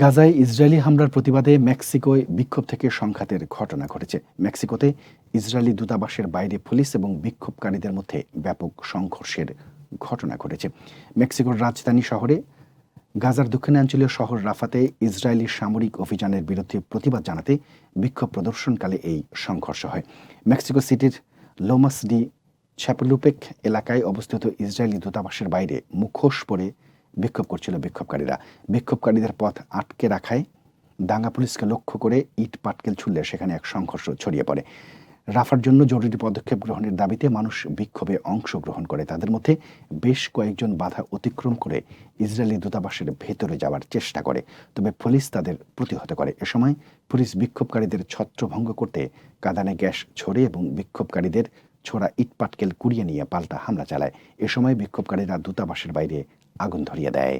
গাজায় ইসরায়েলি হামলার প্রতিবাদে মেক্সিকোয় বিক্ষোভ থেকে সংঘাতের ঘটনা ঘটেছে। মেক্সিকোতে ইসরায়েলি দূতাবাসের বাইরে পুলিশ এবং বিক্ষোভকারীদের মধ্যে ব্যাপক সংঘর্ষের ঘটনা ঘটেছে। মেক্সিকোর রাজধানী শহরে, গাজার দক্ষিণাঞ্চলীয় শহর রাফাতে ইসরায়েলি সামরিক অভিযানের বিরুদ্ধে প্রতিবাদ জানাতে বিক্ষোভ প্রদর্শনকালে এই সংঘর্ষ হয়। মেক্সিকো সিটির লোমাস ডি ছ্যাপলুপেক এলাকায় অবস্থিত ইসরায়েলি দূতাবাসের বাইরে মুখোশ পরে বিক্ষোভ করছিল বিক্ষোভকারীরা, বিক্ষোভকারীদের পথ আটকে রাখায় দাঙ্গা পুলিশকে লক্ষ্য করে ইট, পাটকেল ছুড়লে সেখানে এক সংঘর্ষ ছড়িয়ে পড়ে। রাফার জন্য জরুরি পদক্ষেপ গ্রহণের দাবিতে মানুষ বিক্ষোভে অংশগ্রহণ করে। তাদের মধ্যে বেশ কয়েকজন বাধা অতিক্রম করে ইসরায়েলি দূতাবাসের ভেতরে যাওয়ার চেষ্টা করে। তবে পুলিশ তাদের প্রতিহত করে। এ সময় পুলিশ বিক্ষোভকারীদের ছত্রভঙ্গ করতে কাঁদানে গ্যাস ছড়ে এবং বিক্ষোভকারীদের ছোড়া ইটপাটকেল কুড়িয়ে নিয়ে পাল্টা হামলা চালায়। এ সময় বিক্ষোভকারীরা দূতাবাসের বাইরে আগুন ধরিয়ে দেয়।